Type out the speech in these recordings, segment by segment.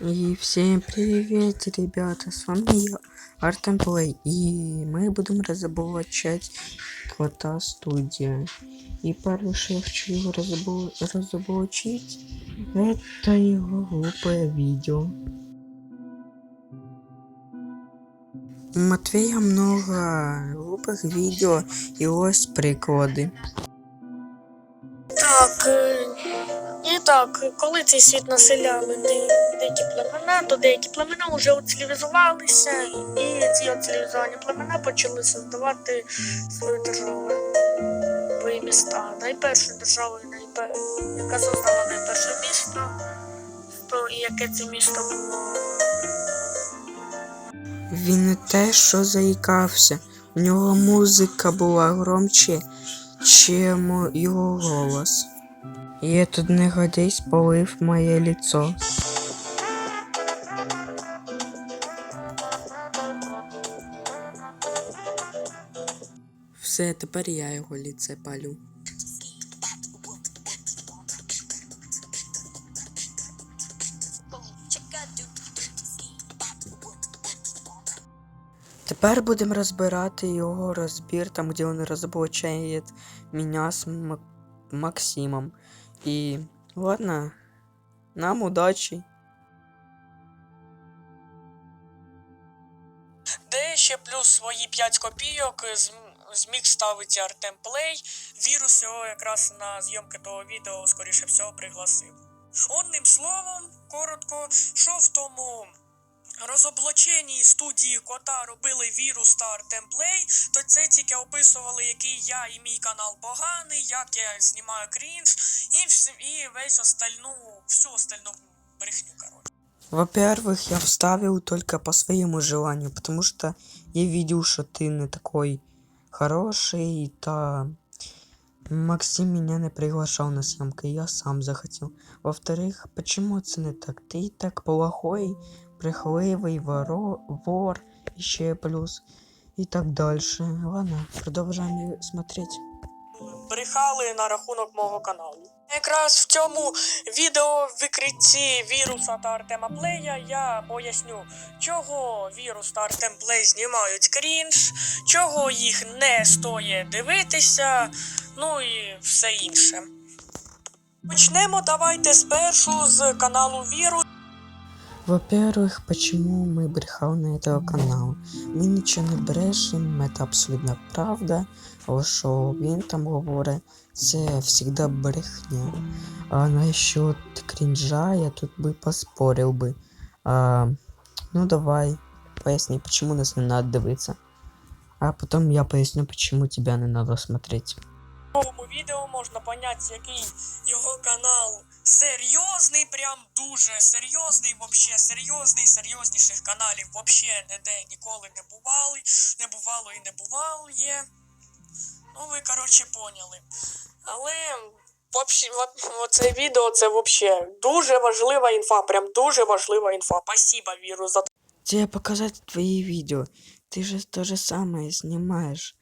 И всем привет, ребята, с вами я, Артем Плей, и мы будем разоблачать Кота Студия. И первое, что я его разобл- разоблачить, это его глупое видео. У Матвея много глупых видео, и ось приклади. Так, коли цей світ населяли деякі племена, то деякі племена вже оцивілізувалися, і ці оцивілізовані племена почали создавати свою державу, свої міста. Найпершою державою, найпер... яка создала найперше місто, то і яке це місто було. Він не те, що заїкався. У нього музика була громче, чим його голос. І этот негодяй спалив моє лицо. Все, тепер я його ліце палю. Тепер будемо розбирати його розбір, там, де він розоблачає мене з Максимом. І ладно, нам удачі. Де ще плюс свої 5 копійок зм- зміг ставити Артем Плей. Вірус його якраз на зйомки того відео, скоріше всього, пригласив. Одним словом, коротко, що в тому розоблаченні студії кота робили вірус та Артем Плей, то це тільки описували, який я і мій канал поганий, як я знімаю крінж, і, вс- і весь остальну, всю остальну брехню, коротше. Во-первых, я вставил только по своему желанию, потому что я видел, что ты не такой хороший, та Максим меня не приглашал на съемки, я сам захотел. Во-вторых, почему это не так? Ты и так плохой, брехливый, воро, вор, еще плюс и так дальше. Ладно, продолжаем смотреть. брехали на рахунок мого каналу. Якраз в цьому відео викритті віруса та Артема Плея я поясню, чого вірус та Артем Плей знімають крінж, чого їх не стоїть дивитися, ну і все інше. Почнемо давайте спершу з каналу Вірус. Во-первых, почему мы брехал на этого канала? Мы нічого не брешем, это абсолютно правда. Але що він там говорить, це всегда брехня. А насчет крінжа я тут би поспорил би. А, ну давай, поясни, почему нас не надо дивитися. А потом я поясню, почему тебя не надо смотреть. Новому відео можна поняти, який його канал серйозний, прям дуже серйозний, вообще серйозний, серйозніших каналів вообще ніде ніколи не бували, не бувало і не бувало є. Ну ви коротше поняли. Але оце відео це вообще дуже важлива інфа, прям дуже важлива інфа. Спасибо, Віру, за Тебе показать твои видео. Ты же то же самое снимаешь.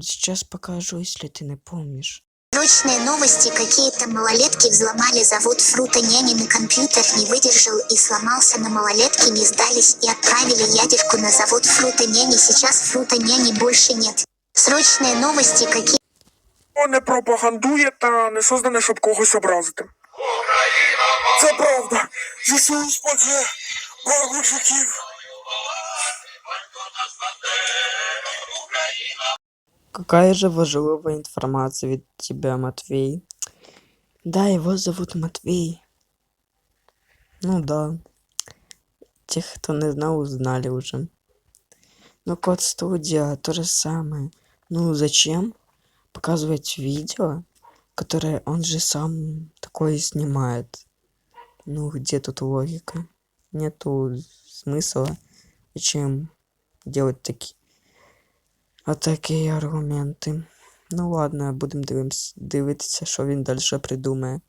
Сейчас покажу, если ты не помнишь. Срочные новости. Какие-то малолетки взломали завод Фрута Няни на компьютер, не выдержал и сломался, но малолетки не сдались и отправили ядерку на завод Фрута Няни. Сейчас Фрута Няни больше нет. Срочные новости. Какие не пропагандує та не создане, щоб когось образити. Це правда. ЗСУ спаде барбучуків. Какая же важливая информация від тебя, Матвей? Да, его зовут Матвей. Ну да. Тех, кто не знал, узнали уже. Но Код Студия то же самое. Ну зачем показывать видео, которое он же сам такое снимает? Ну где тут логика? Нету смысла. Зачем делать такие Отакі аргументи. Ну ладно, будемо дивитися, що він далі придумає.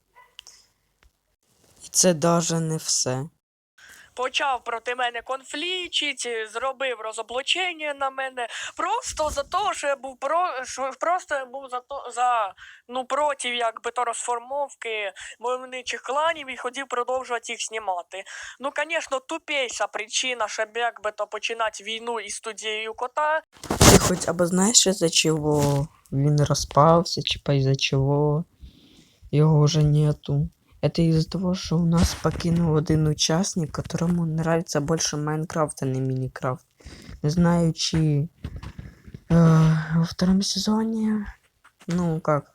І це даже не все. Почав проти мене конфліктити, зробив розоблачення на мене. Просто за те, що я був про що просто я був за то за ну проти якби то розформовки войовничих кланів і хотів продовжувати їх знімати. Ну, звісно, тупейша причина, щоб якби то починати війну із студією кота. Ты хоть обознаешь из-за чего він распался, типа из-за чего его уже нету? Это из-за того, что у нас покинул один участник, которому нравится больше Майнкрафт, а не Минекрафт. Не знаю, чи э, во втором сезоне, ну как,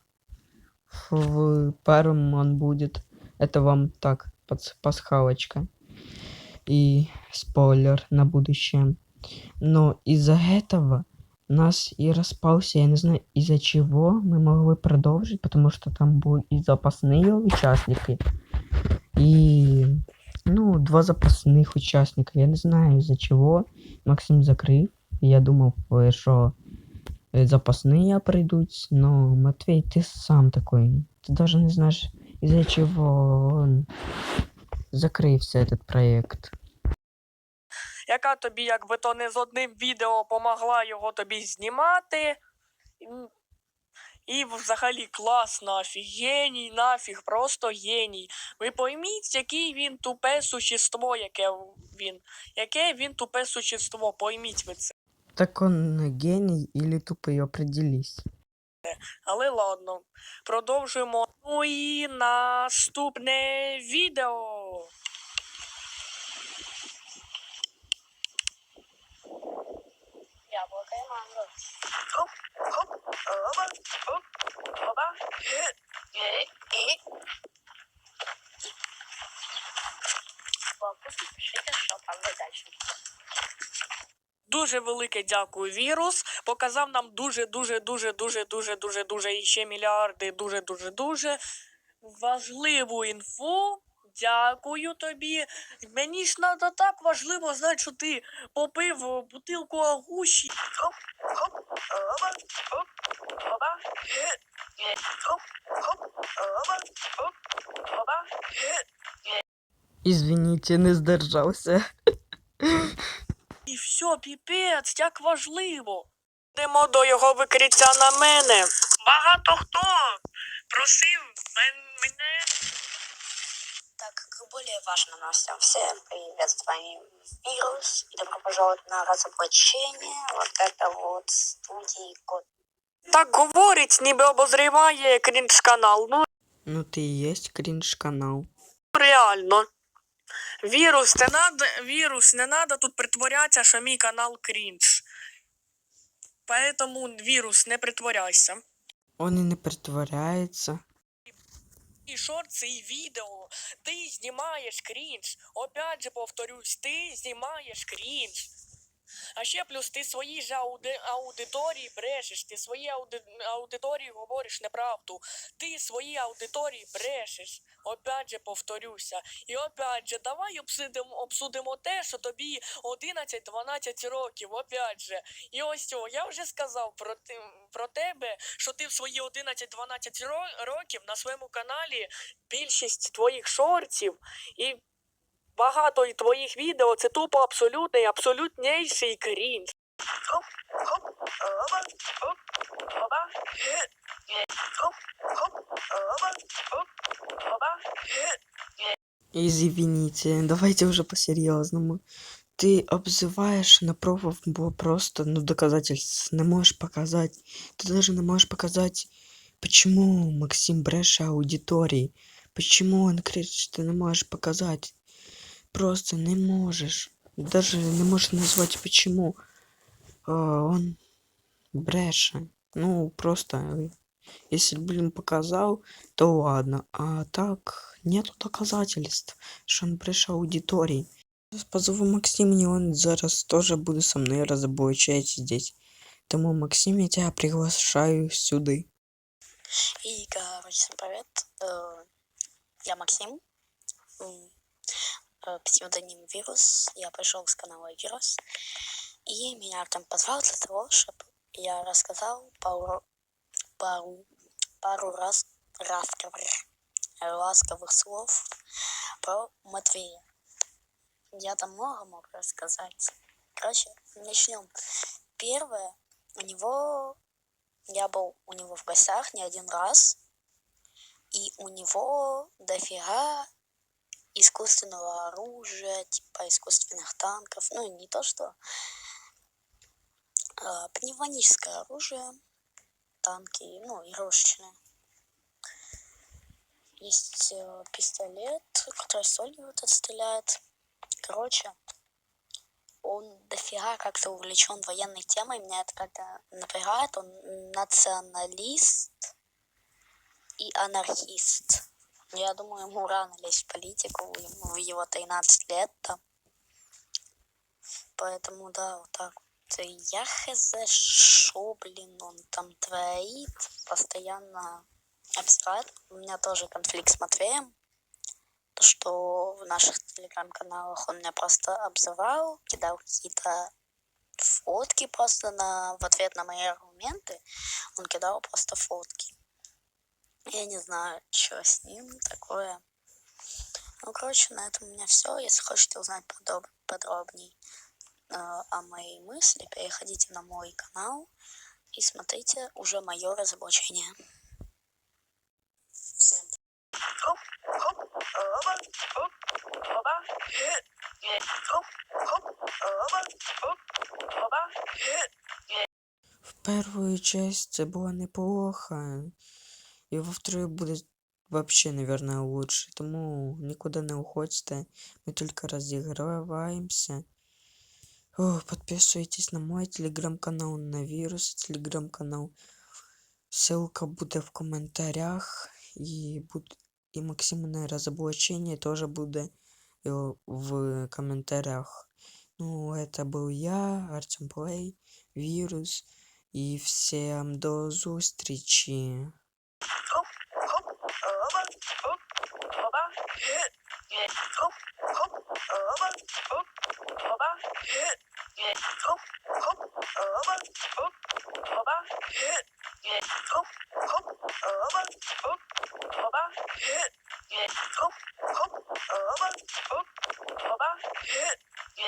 в, первом он будет. Это вам так, пасхалочка. И спойлер на будущее. Но из-за этого нас и распался, я не знаю, из-за чего мы могли продолжить, потому что там были и запасные участники, и, ну, два запасных участника. Я не знаю, из-за чего Максим закрыл. Я думал, э, что э, запасные придут, но, Матвей, ты сам такой. Ты даже не знаешь, из-за чего он закрылся, этот проект. яка тобі якби то не з одним відео помогла його тобі знімати. І взагалі класно, офігеній, нафіг, просто геній. Ви пойміть, який він тупе существо, яке він. Яке він тупе существо, пойміть ви це. Так он гений или тупый, определись. Але ладно, продовжуємо. Ну і наступне відео. Яблоко и манго. Хоп, хоп, там дальше. Дуже велике дякую, вірус. Показав нам дуже, дуже, дуже, дуже, дуже, дуже, дуже і ще мільярди, дуже, дуже, дуже важливу інфу. Дякую тобі. Мені ж надо так важливо знати, що ти попив бутилку агуші. Хоп, хоп, оба. Извините, не сдержался. І все, піпець, як важливо. Йдемо до його викриття на мене. Багато хто просив мен- мене. Так, к более важным новостям. Всем привет, с вами Вирус. И добро пожаловать на разоблачение. Вот это вот студии Код. Так говорить, ніби обозріває крінж канал. Ну Ну ты и есть кринж канал. реально. Вірус, не надо, вірус, не надо тут притворятися, що мій канал крінж. Поэтому, вірус, не притворяйся. Он и не притворяется. І шорти, і відео. Ти знімаєш крінж. Опять же повторюсь, ти знімаєш крінж. А ще плюс ти своїй же ауди... аудиторії брешеш, ти своїй ауди... аудиторії говориш неправду. Ти своїй аудиторії брешеш. Опять же повторюся. І опять же, давай обсудимо, обсудимо те, що тобі 11-12 років, опять же. І ось цього, я вже сказав про, ти... про тебе, що ти в свої 11-12 ро- років на своєму каналі більшість твоїх шортів і багато і твоїх відео це тупо абсолютний, абсолютнейший крінж. Хоп, хоп, оба, оп, оба, ге, ге, хоп, хоп, оба, оп, оба, ге. Извините, давайте уже по-серьезному. Ты обзываешь на пробу было просто, ну, доказательств не можешь показать. Ты даже не можешь показать, почему Максим Бреша аудитории. Почему он кричит, ты не можешь показать. Просто не можешь. Даже не можешь назвать почему. А, он Бреша. Ну, просто, э, если, блин, показал, то ладно. А так, нету доказательств, что он бреше аудитории. Зараз Позову Максима, и он зараз тоже буде со мной разоблачать здесь. Тому, Максим, я тебя приглашаю сюда. И, короче, всем привет. Э, Я Максим. Э, Псевдоним Вирус. Я пришел с канала Вирус. И меня Артем позвал для того, чтобы я рассказал пару, пару, пару раз, ласковых, ласковых слов про Матвея. я там много мог рассказать. Короче, начнем. Первое, у него, я был у него в гостях не один раз, и у него дофига искусственного оружия, типа искусственных танков, ну не то что а, пневматическое оружие, танки, ну игрушечные. Есть э, пистолет, который солью вот это стреляет. Короче, он дофига как-то увлечен военной темой, меня это как-то напрягает. Он националист и анархист. Я думаю, ему рано лезть в политику, ему его 13 лет там. Поэтому, да, вот так Я хз, шо, блин, он там творит, постоянно обсирает. У меня тоже конфликт с Матвеем. То, что в наших телеграм-каналах он меня просто обзывал, кидал какие-то фотки просто на, в ответ на мои аргументы. Он кидал просто фотки. Я не знаю, что с ним такое. Ну, короче, на этом у меня все. Если хотите узнать подоб- подробней э, о моей мысли, переходите на мой канал и смотрите уже мое разоблачение. Всем В первую часть це було неплохо І во вторую буде вообще, наверное, лучше. Тому нікуди не уходьте. Ми тільки розіграваємося. О, подписывайтесь на мой телеграм-канал, на вирус телеграм-канал. Ссылка буде в коментарях. І, буд... і максимальне розоблачення теж буде е, в коментарях. Ну, это был я, Артем Плей, Вирус. І всім до зустрічі. 어, 어바, 예, 예, 어, 어, 어바, 어, 어바, 예, 예, 어, 어, 어바, 어, 어바, 예, 예, 어, 어, 어바, 어, 어바, 예, 예, 어, 어, 어바, 어, 어바, 예, 예.